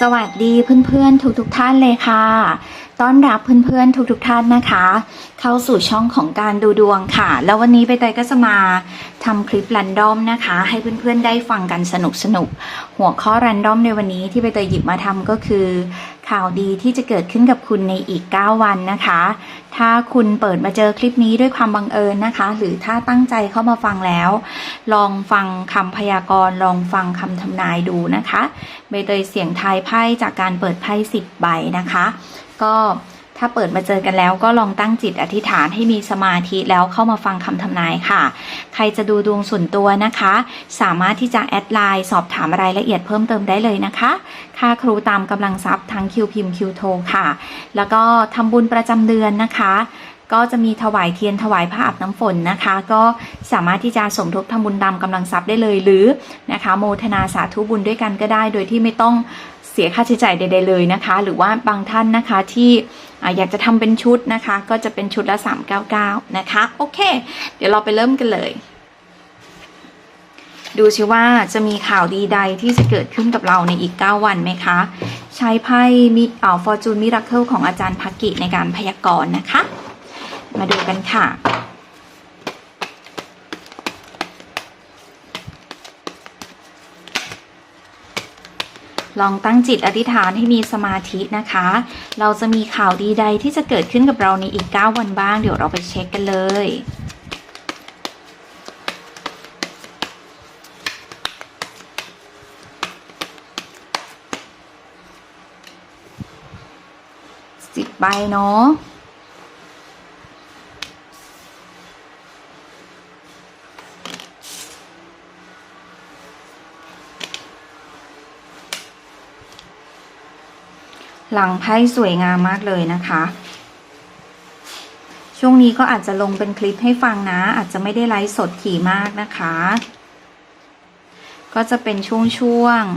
สวัสดีเพื่อนๆทุกๆท่านเลยค่ะ ต้อนรับเพื่อนๆทุกๆท่านนะคะ เข้าสู่ช่องของการดูดวงค่ะ แล้ววันนี้ใบเตยก็จะมาทำคลิปรันดอมนะคะ ให้เพื่อนๆได้ฟังกันสนุกๆหัวข้อรันดอมในวันนี้ที่ใบเตยหยิบมาทำก็คือ ข่าวดีที่จะเกิดขึ้นกับคุณในอีก 9 วันนะคะ ถ้าคุณเปิดมาเจอคลิปนี้ด้วยความบังเอิญนะคะ หรือถ้าตั้งใจเข้ามาฟังแล้ว ลองฟังคำพยากรณ์ลองฟังคำทำนายดูนะคะใบเตยเสียงทายไพ่จากการเปิดไพ่สิบใบนะคะ ก็ถ้าเปิดมาเจอกันแล้วก็ลองตั้งจิตอธิษฐานให้มีสมาธิแล้วเข้ามาฟังคำทำนายค่ะ ใครจะดูดวงส่วนตัวนะคะ สามารถที่จะแอดไลน์สอบถามรายละเอียดเพิ่มเติมได้เลยนะคะ ค่าครูตามกำลังทรัพย์ทั้งคิวพิมพ์คิวโทค่ะ แล้วก็ทำบุญประจำเดือนนะคะก็จะมีถวายเทียนถวายผ้าอาบน้ำฝนนะคะ ก็สามารถที่จะสมทบทำบุญตามกำลังทรัพย์ได้เลยหรือนะคะ โมทนาสาธุบุญด้วยกันก็ได้ โดยที่ไม่ต้อง สียค่าใช้จ่ายใดๆเลยนะคะ หรือว่าบางท่านนะคะที่อยากจะทำเป็นชุดนะคะ ก็จะเป็นชุดละ 399 นะคะ โอเค เดี๋ยวเราไปเริ่มกันเลย ดูชิว่าจะมีข่าวดีใดที่จะเกิดขึ้นกับเราในอีก 9 วันไหมคะ ใช้ไพ่มิเอ่อฟอร์จูนมิราเคิลของอาจารย์พักกิในการพยากรณ์นะคะ มาดูกันค่ะ ลองตั้งจิตอธิษฐานให้มีสมาธินะคะ เราจะมีข่าวดีใดที่จะเกิดขึ้นกับเราในอีก 9 วันบ้าง เดี๋ยวเราไปเช็คกันเลยสิบใบเนาะ หลังไพ่สวยงามมากเลยนะคะ ช่วงนี้ก็อาจจะลงเป็นคลิปให้ฟังนะ อาจจะไม่ได้ไลฟ์สดถี่มากนะคะ ก็จะเป็นช่วงๆ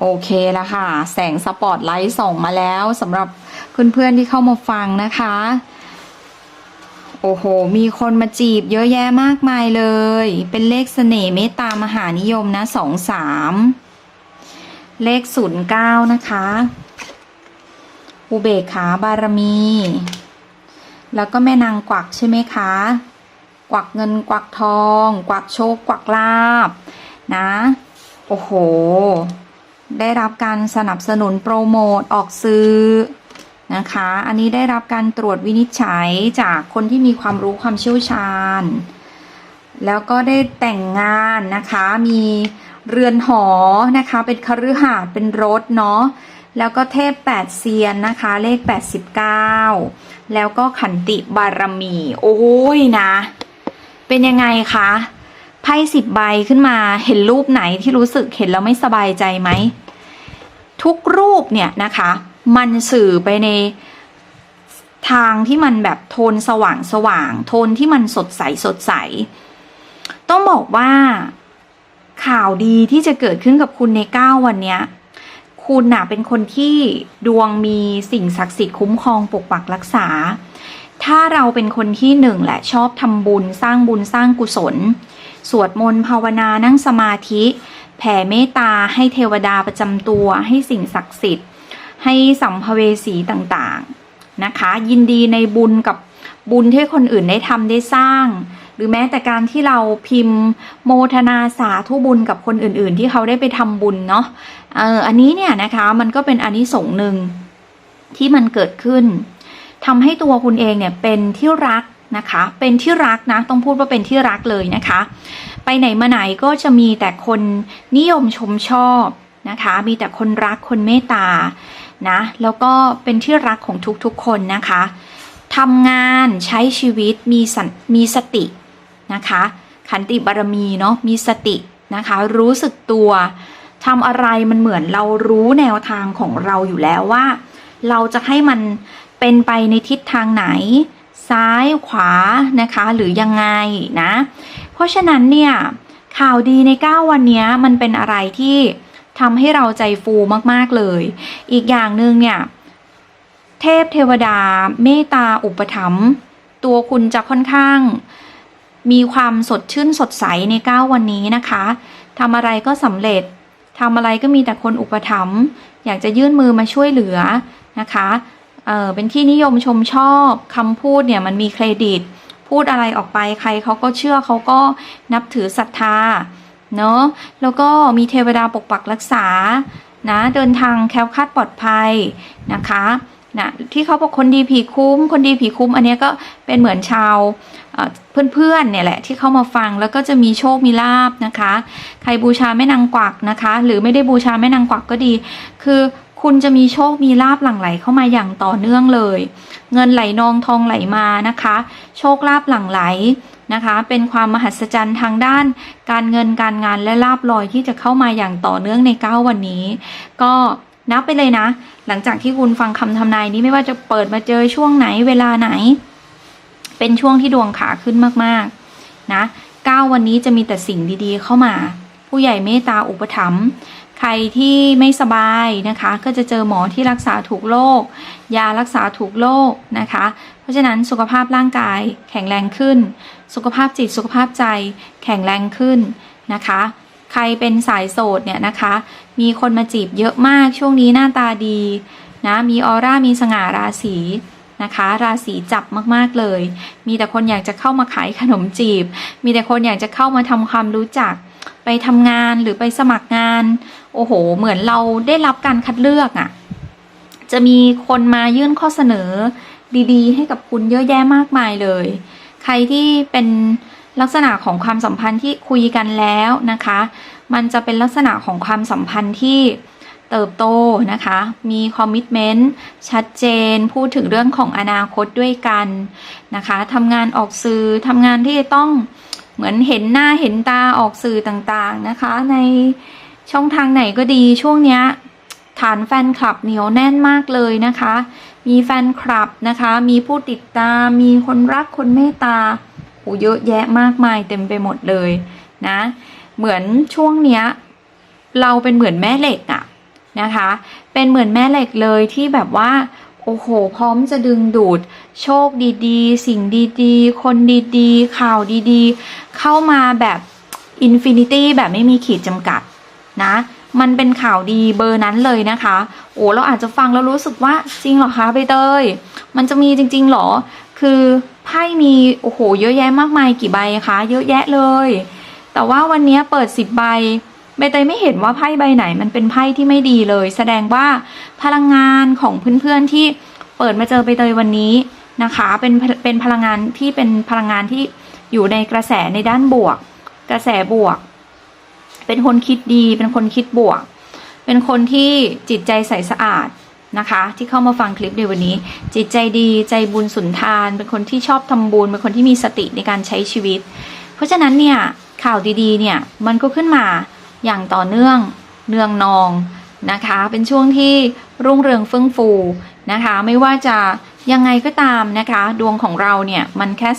โอเคแล้วค่ะ แสงสปอตไลท์ส่องมาแล้วสำหรับเพื่อนๆที่เข้ามาฟังนะคะ โอ้โห มีคนมาจีบเยอะแยะมากมายเลย เป็นเลขเสน่ห์เมตตามหานิยมนะสองสาม เลขศูนย์เก้านะคะ อุเบกขาบารมี แล้วก็แม่นางกวักใช่ไหมคะ กวักเงินกวักทอง กวักโชคกวักลาบนะ โอ้โห ได้รับการสนับสนุนโปรโมทออกซื้อนะคะ อันนี้ได้รับการตรวจวินิจฉัยจากคนที่มีความรู้ความเชี่ยวชาญ แล้วก็ได้แต่งงานนะคะ มี เรือนหอนะคะ เป็นคฤหาสน์เป็นรถเนาะแล้วก็เทพแปดเซียนนะคะ เลข 89 แล้วก็ขันติบารมี โอ้ยนะ เป็นยังไงคะไพ่สิบใบขึ้นมาเห็นรูปไหนที่รู้สึกเห็นแล้วไม่สบายใจไหม ทุกรูปเนี่ยนะคะ มันสื่อไปในทางที่มันแบบโทนสว่างสว่าง โทนที่มันสดใสสดใส ต้องบอกว่า ข่าวดีที่จะเกิดขึ้นกับคุณใน 9 วันเนี้ย คุณน่ะเป็นคนที่ดวงมีสิ่งศักดิ์สิทธิ์คุ้มครองปกปักรักษา ถ้าเราเป็นคนที่หนึ่งแหละชอบทำบุญสร้างบุญสร้างกุศล สวดมนต์ภาวนานั่งสมาธิ แผ่เมตตาให้เทวดาประจำตัว ให้สิ่งศักดิ์สิทธิ์ ให้สัมภเวสีต่างๆนะคะ ยินดีในบุญกับบุญที่คนอื่นได้ทำได้สร้าง รือแม้แต่การที่เราพิมพ์โมทนาสาธุบุญกับคนอื่น ๆ ที่เขาได้ไปทำบุญเนาะเอออันนี้เนี่ยนะคะมันก็เป็นอานิสงส์หนึ่งที่มันเกิดขึ้นทำให้ตัวคุณเองเนี่ยเป็นที่รักนะคะ เป็นที่รักนะ ต้องพูดว่าเป็นที่รักเลยนะคะ ไปไหนมาไหนก็จะมีแต่คนนิยมชมชอบนะคะ มีแต่คนรักคนเมตตานะแล้วก็เป็นที่รักของทุกๆคนนะคะทำงานใช้ชีวิตมีสันมีสติ นะคะ ขันติบารมีเนาะมีสตินะคะ รู้สึกตัวทำอะไรมันเหมือนเรารู้แนวทางของเราอยู่แล้วว่า เราจะให้มันเป็นไปในทิศทางไหน ซ้ายขวานะคะ หรือยังไงนะ เพราะฉะนั้นเนี่ยข่าวดีใน 9 วันนี้มันเป็นอะไรที่ทำให้เราใจฟูมากๆเลย อีกอย่างหนึ่งเนี่ย เทพเทวดาเมตตาอุปถัมภ์ตัวคุณจะค่อนข้าง มีความสดชื่นสดใสในเก้าวันนี้นะคะทำอะไรก็สำเร็จทำอะไรก็มีแต่คนอุปถัมภ์อยากจะยื่นมือมาช่วยเหลือนะคะเออเป็นที่นิยมชมชอบคำพูดเนี่ยมันมีเครดิต พูดอะไรออกไปใครเขาก็เชื่อเขาก็นับถือศรัทธาเนาะแล้วก็มีเทวดาปกปักรักษานะเดินทางแคล้วคลาดปลอดภัยนะคะนะที่เขาบอกคนดีผีคุ้ม คนดีผีคุ้ม อันเนี้ยก็เป็นเหมือนชาว เพื่อนๆเนี่ยแหละที่เข้ามาฟังแล้วก็จะมีโชคมีลาบนะคะ ใครบูชาแม่นางกวักนะคะ หรือไม่ได้บูชาแม่นางกวักก็ดี คือคุณจะมีโชค มีลาบหลั่งไหลเข้ามาอย่างต่อเนื่องเลย เงินไหลนองทองไหลมานะคะ โชคลาภหลั่งไหลนะคะ เป็นความมหัศจรรย์ทางด้าน การเงินการงานและลาบลอยที่จะเข้ามาอย่างต่อเนื่องในเก้าวันนี้ ก็นับไปเลยนะ หลังจากที่คุณฟังคำทำนายนี้ไม่ว่าจะเปิดมาเจอช่วงไหนเวลาไหน เป็นช่วงที่ดวงขาขึ้นมากๆนะเก้าวันนี้จะมีแต่สิ่งดีๆเข้ามา ผู้ใหญ่เมตตาอุปถัมภ์ใครที่ไม่สบายนะคะ ก็จะเจอหมอที่รักษาถูกโรคยารักษาถูกโรคนะคะ เพราะฉะนั้นสุขภาพร่างกายแข็งแรงขึ้น สุขภาพจิตสุขภาพใจแข็งแรงขึ้นนะคะใครเป็นสายโสดเนี่ยนะคะ มีคนมาจีบเยอะมากช่วงนี้หน้าตาดีนะ มีออร่า มีสง่าราศี นะคะ ราศีจับมากๆเลย มีแต่คนอยากจะเข้ามาขายขนมจีบ มีแต่คนอยากจะเข้ามาทำความรู้จัก ไปทำงานหรือไปสมัครงาน โอ้โห เหมือนเราได้รับการคัดเลือกอะ่ะ จะมีคนมายื่นข้อเสนอดีๆ ให้กับคุณเยอะแยะมากมายเลย ใครที่เป็นลักษณะของความสัมพันธ์ที่คุยกันแล้วนะคะ มันจะเป็นลักษณะของความสัมพันธ์ที่ เติบโตนะคะ มีคอมมิชเมนต์ชัดเจน พูดถึงเรื่องของอนาคตด้วยกันนะคะทำงานออกสื่อทำงานที่จะต้องเหมือนเห็นหน้าเห็นตาออกสื่อต่างๆนะคะ ในช่องทางไหนก็ดีช่วงเนี้ยฐานแฟนคลับเหนียวแน่นมากเลยนะคะ มีแฟนคลับนะคะ มีผู้ติดตาม มีคนรักคนเมตตาโหเยอะแยะมากมายเต็มไปหมดเลยนะ เหมือนช่วงเนี้ย เราเป็นเหมือนแม่เหล็กอะ นะคะ เป็นเหมือนแม่เหล็กเลยที่แบบว่าโอ้โห พร้อมจะดึงดูดโชคดีๆ สิ่งดีๆ คนดีๆ ข่าวดีๆ เข้ามาแบบอินฟินิตี้แบบไม่มีขีดจำกัดนะ มันเป็นข่าวดีเบอร์นั้นเลยนะคะ โอ้เราอาจจะฟังแล้วรู้สึกว่าจริงเหรอคะใบเตย มันจะมีจริงๆหรอ คือไพ่มีโอ้โห เยอะแยะมากมายกี่ใบคะ เยอะแยะเลย แต่ว่าวันนี้เปิดสิบใบ ใบเตยไม่เห็นว่าไพ่ใบไหนมันเป็นไพ่ที่ไม่ดีเลย แสดงว่าพลังงานของเพื่อนๆที่เปิดมาเจอใบเตยวันนี้นะคะ เป็นเป็นพลังงานที่เป็นพลังงานที่อยู่ในกระแสในด้านบวก กระแสบวก เป็นคนคิดดี เป็นคนคิดบวก เป็นคนที่จิตใจใสสะอาดนะคะ ที่เข้ามาฟังคลิปในวันนี้ จิตใจดีใจบุญสุนทาน เป็นคนที่ชอบทำบุญ เป็นคนที่มีสติในการใช้ชีวิต เพราะฉะนั้นเนี่ยข่าวดีๆเนี่ยมันก็ขึ้นมา อย่างต่อเนื่องเนืองนองนะคะ เป็นช่วงที่รุ่งเรืองเฟื่องฟูนะคะ ไม่ว่าจะยังไงก็ตามนะคะ ดวงของเราเนี่ยมันแค่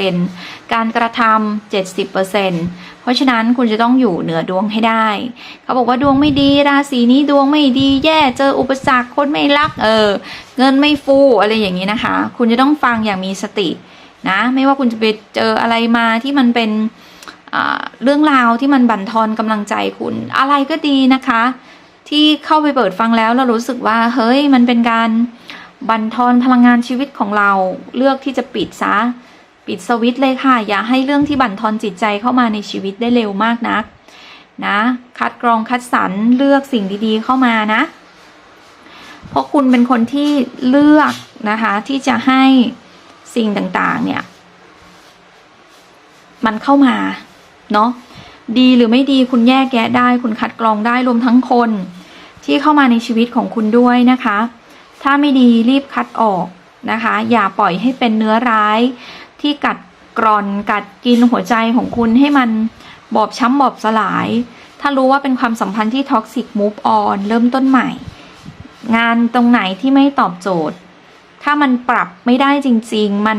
30%การกระทำ70%เพราะฉะนั้นคุณจะต้องอยู่เหนือดวงให้ได้ เขาบอกว่าดวงไม่ดีราศีนี้ดวงไม่ดีแย่เจออุปสรรคคนไม่รักเออ เงินไม่ฟูอะไรอย่างนี้นะคะ คุณจะต้องฟังอย่างมีสตินะ ไม่ว่าคุณจะไปเจออะไรมาที่มันเป็น เรื่องราวที่มันบั่นทอนกำลังใจคุณ อะไรก็ดีนะคะ ที่เข้าไปเปิดฟังแล้วเรารู้สึกว่า เฮ้ยมันเป็นการบั่นทอนพลังงานชีวิตของเรา เลือกที่จะปิดซะปิดสวิตช์เลยค่ะ อย่าให้เรื่องที่บั่นทอนจิตใจเข้ามาในชีวิตได้เร็วมากนัก นะ คัดกรองคัดสรรเลือกสิ่งดีๆเข้ามานะ เพราะคุณเป็นคนที่เลือกนะคะ ที่จะให้สิ่งต่างๆ เนี่ย มันเข้ามา เนาะดีหรือไม่ดีคุณแยกแยะได้ คุณคัดกรองได้รวมทั้งคน ที่เข้ามาในชีวิตของคุณด้วยนะคะ ถ้าไม่ดีรีบคัดออกนะคะ อย่าปล่อยให้เป็นเนื้อร้ายที่กัดกร่อนกัดกินหัวใจของคุณให้มันบอบช้ำบอบสลาย ถ้ารู้ว่าเป็นความสัมพันธ์ที่ท็อกซิกมูฟออนเริ่มต้นใหม่ งานตรงไหนที่ไม่ตอบโจทย์ ถ้ามันปรับไม่ได้จริง ๆ มัน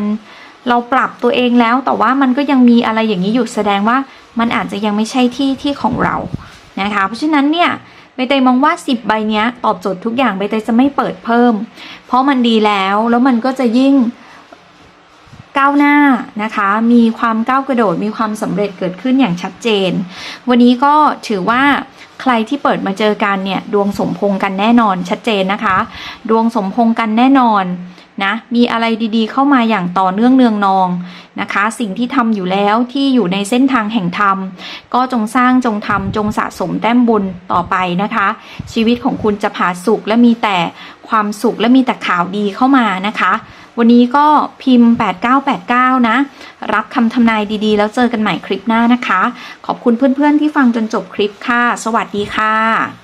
เราปรับตัวเองแล้วแต่ว่ามันก็ยังมีอะไรอย่างนี้อยู่แสดงว่ามันอาจจะยังไม่ใช่ที่ที่ของเรานะคะเพราะฉะนั้นเนี่ยใบเตยมองว่า 10 ใบเนี้ยตอบโจทย์ทุกอย่างใบเตยจะไม่เปิดเพิ่ม เพราะมันดีแล้วแล้วมันก็จะยิ่งก้าวหน้านะคะ มีความก้าวกระโดด มีความสำเร็จเกิดขึ้นอย่างชัดเจน วันนี้ก็ถือว่าใครที่เปิดมาเจอกันเนี่ยดวงสมพงกันแน่นอนชัดเจนนะคะ ดวงสมพงกันแน่นอน นะมีอะไรดีๆ เข้ามาอย่างต่อเนื่องเนืองนองนะคะ สิ่งที่ทำอยู่แล้วที่อยู่ในเส้นทางแห่งธรรม ก็จงสร้างจงทำจงสะสมแต้มบุญต่อไปนะคะ ชีวิตของคุณจะผาสุกและมีแต่ความสุขและมีแต่ข่าวดีเข้ามานะคะ วันนี้ก็พิมพ์ 8989 นะ รับคำทำนายดีๆ แล้วเจอกันใหม่คลิปหน้านะคะ ขอบคุณเพื่อนๆที่ฟังจนจบคลิปค่ะ สวัสดีค่ะ